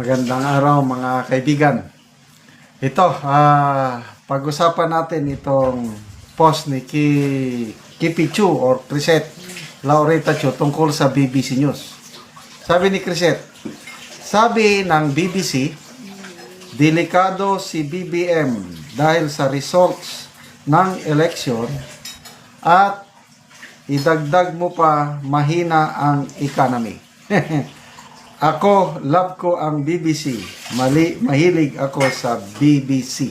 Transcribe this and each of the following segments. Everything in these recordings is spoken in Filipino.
Magandang araw mga kaibigan. Ito, ah, pag-usapan natin itong post ni Ki, Kipi Chu or Crisette Laureta Chu tungkol sa BBC News. Sabi ni Crisette, sabi ng BBC, delikado si BBM dahil sa results ng election at idagdag mo pa mahina ang economy. ako, love ko ang BBC. Mali, mahilig ako sa BBC.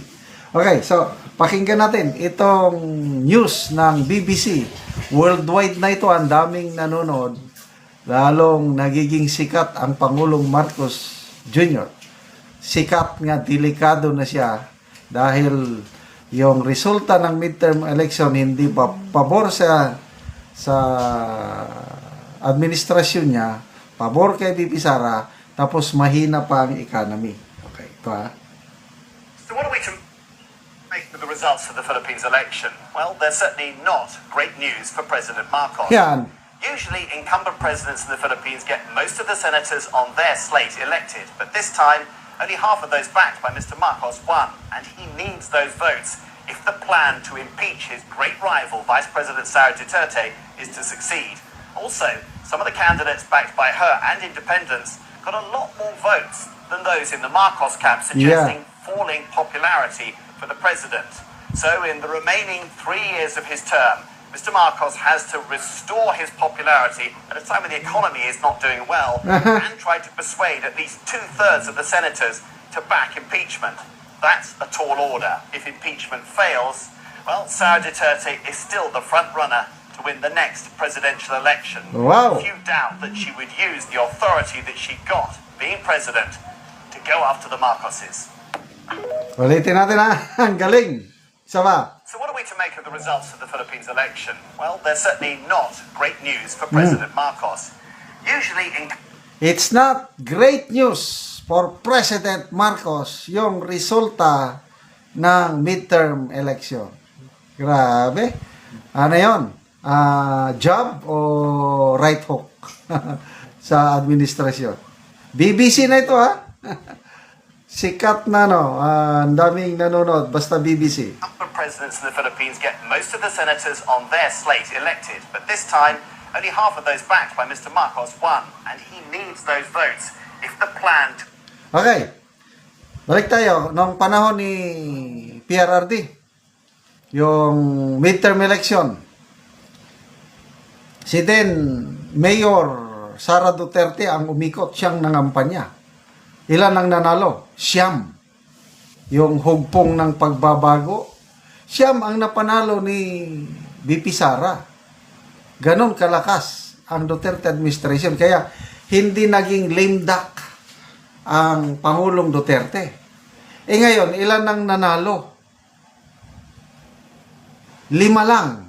Okay, so pakinggan natin itong news ng BBC. Worldwide na ito, ang daming nanonood. Lalong nagiging sikat ang Pangulong Marcos Jr. Sikat nga, delikado na siya dahil yung resulta ng midterm election hindi pa pabor sa sa administrasyon niya, pabor kay VP Sara, tapos mahina pa ang economy. Okay, ito ah. So what are we to make of the results of the Philippines election? Well, they're certainly not great news for President Marcos. Yan. Usually, incumbent presidents in the Philippines get most of the senators on their slate elected, but this time, only half of those backed by Mr. Marcos won, and he needs those votes if the plan to impeach his great rival, Vice President Sara Duterte, is to succeed. Also, some of the candidates backed by her and independents got a lot more votes than those in the Marcos camp, suggesting falling popularity for the president. So, in the remaining three years of his term, Mr. Marcos has to restore his popularity at a time when the economy is not doing well uh-huh. and try to persuade at least two thirds of the senators to back impeachment. That's a tall order. If impeachment fails, well, Sarah Duterte is still the front runner to win the next presidential election. Wow. Few doubt that she would use the authority that she got being president to go after the Marcoses. Ulitin natin ah. Ang galing. Isa. So, what are we to make of the results of the Philippines election? Well, they're certainly not great news for President Marcos. Usually, in It's not great news for President Marcos yung resulta ng midterm election. Grabe. Ano yon? Ah, job o right hook sa administrasyon? BBC na ito ha. Sikat na no. Ah, ang daming nanonood. Basta BBC. presidents in the Philippines get most of the senators on their slate elected, but this time, only half of those backed by Mr. Marcos won, and he needs those votes if the plan Okay. Balik tayo. Nung panahon ni PRRD, yung midterm election, si then Mayor Sara Duterte ang umikot siyang nangampanya. Ilan ang nanalo? Siyam. Yung hugpong ng pagbabago, siyam ang napanalo ni BP Sara. Ganon kalakas ang Duterte administration. Kaya hindi naging lame duck ang Pangulong Duterte. Eh ngayon, ilan ang nanalo? Lima lang.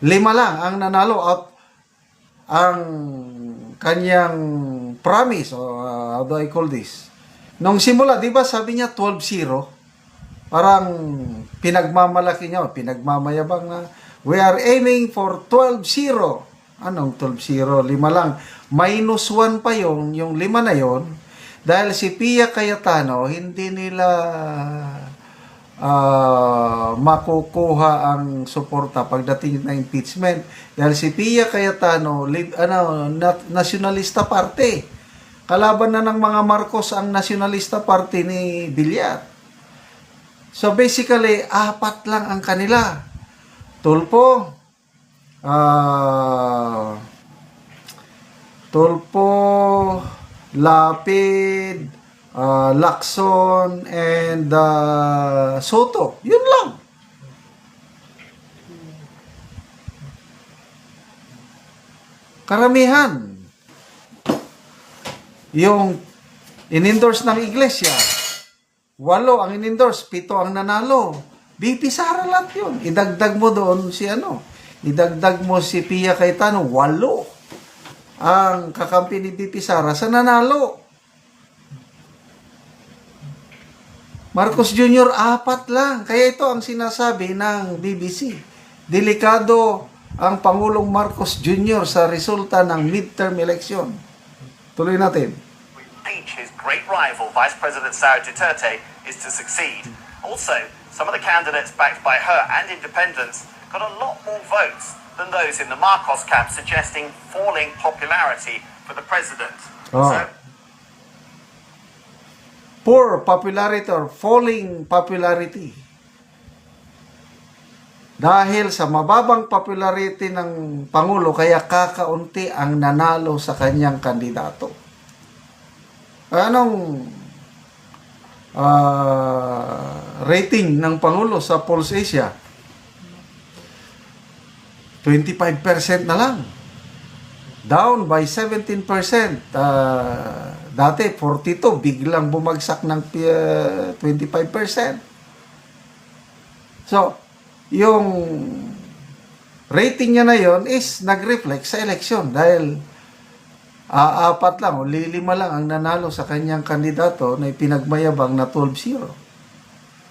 Lima lang ang nanalo at ang kanyang promise, o uh, how do I call this? Nung simula, di ba sabi niya 12-0? Parang pinagmamalaki niya, pinagmamayabang na, we are aiming for 12-0. Anong 12-0? Lima lang. Minus 1 pa yung, yung lima na yon dahil si Pia Cayetano, hindi nila ah, makukuha ang suporta pagdating ng impeachment. Dahil si Pia Cayetano, lib, ano, na- nationalista party. Kalaban na ng mga Marcos ang nationalista party ni Villar. So basically, apat lang ang kanila. Tulpo, ah, Tulpo, Lapid, ah, Lacson, and ah, Soto. Yun lang. Karamihan. Yung in-endorse ng iglesia, walo ang in-endorse, pito ang nanalo. BP Sara lahat yun. Idagdag mo doon si ano, idagdag mo si Pia Cayetano, walo ang kakampi ni BP Sara sa nanalo. Marcos Jr. apat lang. Kaya ito ang sinasabi ng BBC. Delikado ang Pangulong Marcos Jr. sa resulta ng midterm election. Tuloy natin. great rival, Vice President Sara Duterte, is to succeed. Also, some of the candidates backed by her and independents got a lot more votes than those in the Marcos camp, suggesting falling popularity for the president. Oh. So, poor popularity or falling popularity. Dahil sa mababang popularity ng Pangulo, kaya kakaunti ang nanalo sa kanyang kandidato. Anong ah, rating ng Pangulo sa Pulse Asia? 25% na lang. Down by 17%. Ah, dati 42, biglang bumagsak ng uh, 25%. So, yung rating niya na yon is nag-reflect sa election dahil ah, apat lang o lilima lang ang nanalo sa kanyang kandidato na ipinagmayabang na 12-0.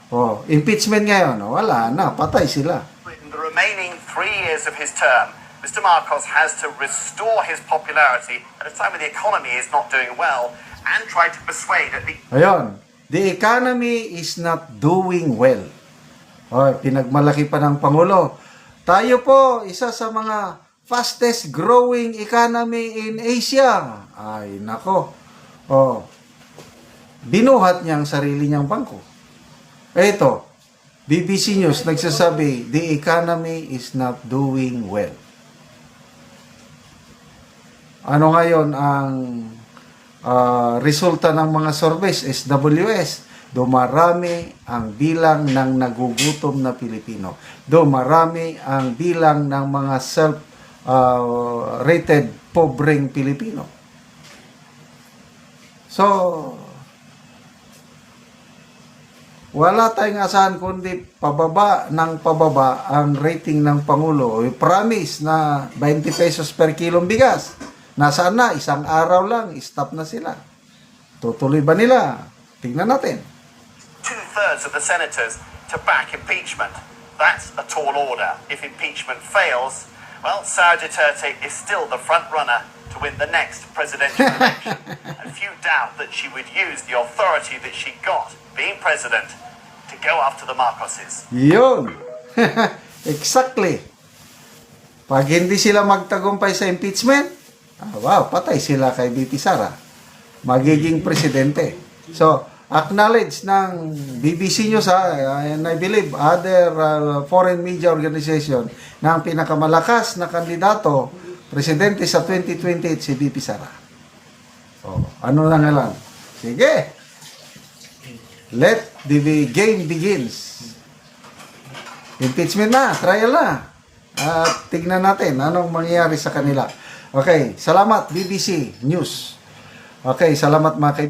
Oh, impeachment ngayon, wala na, patay sila. in the remaining three years of his term, Mr. Marcos has to restore his popularity at a time when the economy is not doing well and try to persuade at least Ayun, the economy is not doing well. O, pinagmalaki pa ng Pangulo. Tayo po, isa sa mga fastest growing economy in Asia. Ay, nako. O, binuhat niya ang sarili niyang bangko. Ito, BBC News nagsasabi, the economy is not doing well. Ano ngayon ang ah, resulta ng mga surveys SWS? Dumarami ang bilang ng nagugutom na Pilipino. Dumarami ang bilang ng mga self-rated pobreng Pilipino. So, wala tayong asahan kundi pababa ng pababa ang rating ng Pangulo. I promise na 20 pesos per kilong bigas. Nasaan na? Isang araw lang, stop na sila. Tutuloy ba nila? Tingnan natin. Thirds of the senators to back impeachment. That's a tall order. If impeachment fails, well, Sarah Duterte is still the front runner to win the next presidential election. and few doubt that she would use the authority that she got being president to go after the Marcoses. Yun. exactly. Pag hindi sila magtagumpay sa impeachment, ah, wow, patay sila kay BP Sara. Magiging presidente. So, acknowledge ng BBC News ha, and I believe other uh, foreign media organization na ang pinakamalakas na kandidato presidente sa 2028 si BP Sara. Oh, ano na nga lang? Sige. Let the game begins. Impeachment na, trial na. At tignan natin anong mangyayari sa kanila. Okay, salamat BBC News. Okay, salamat mga kaibigan.